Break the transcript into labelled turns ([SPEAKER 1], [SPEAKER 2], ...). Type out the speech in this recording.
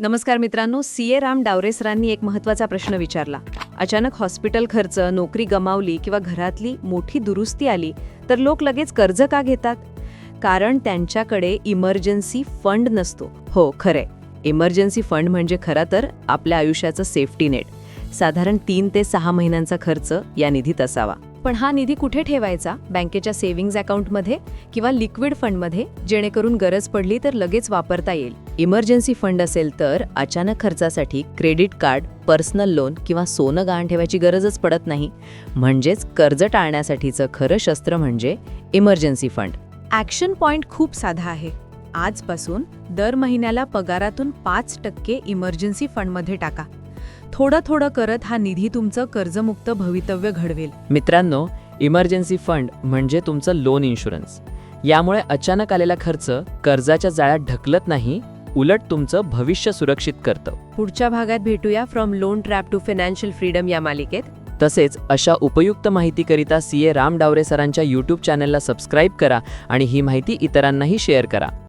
[SPEAKER 1] नमस्कार मित्रांनो सी ए राम डावरे सरांनी एक महत्त्वाचा प्रश्न विचारला. अचानक हॉस्पिटल खर्च नोकरी गमावली किंवा घरातली मोठी दुरुस्ती आली तर लोक लगेच कर्ज का घेतात? कारण त्यांच्याकडे इमर्जन्सी फंड नसतो. हो खरे इमर्जन्सी फंड म्हणजे खरं तर आपल्या आयुष्याचं सेफ्टी नेट. साधारण तीन ते सहा महिन्यांचा खर्च या निधीत असावा. पण हा निधी कुठे ठेवायचा? बँकेच्या सेव्हिंग्ज अकाउंटमध्ये किंवा लिक्विड फंडमध्ये? जेणेकरून गरज पडली तर लगेच वापरता येईल. इमर्जन्सी फंड असेल तर अचानक खर्चासाठी क्रेडिट कार्ड पर्सनल लोन किंवा सोनं गहाण ठेवायची गरजच पडत नाही. म्हणजेच कर्ज टाळण्यासाठीचं खरं शस्त्र म्हणजे इमर्जन्सी फंड. ॲक्शन पॉइंट खूप साधा आहे. आजपासून दर महिन्याला पगारातून पाच टक्के इमर्जन्सी फंडमध्ये टाका. थोडं थोडं करत हा निधी तुमचं कर्जमुक्त भवितव्य घडवेल.
[SPEAKER 2] मित्रांनो इमर्जन्सी फंड म्हणजे तुमचं लोन इन्शुरन्स. यामुळे अचानक आलेला खर्च कर्जाच्या जाळ्यात ढकलत नाही उलट तुमचं भविष्य सुरक्षित करतं.
[SPEAKER 1] पुढच्या भागात भेटूया from loan trap to financial freedom या मालिकेत.
[SPEAKER 2] तसेच अशा उपयुक्त माहितीकरिता सी ए राम डावरे सरांच्या यूट्यूब चॅनलला सबस्क्राईब करा आणि ही माहिती इतरांनाही शेअर करा.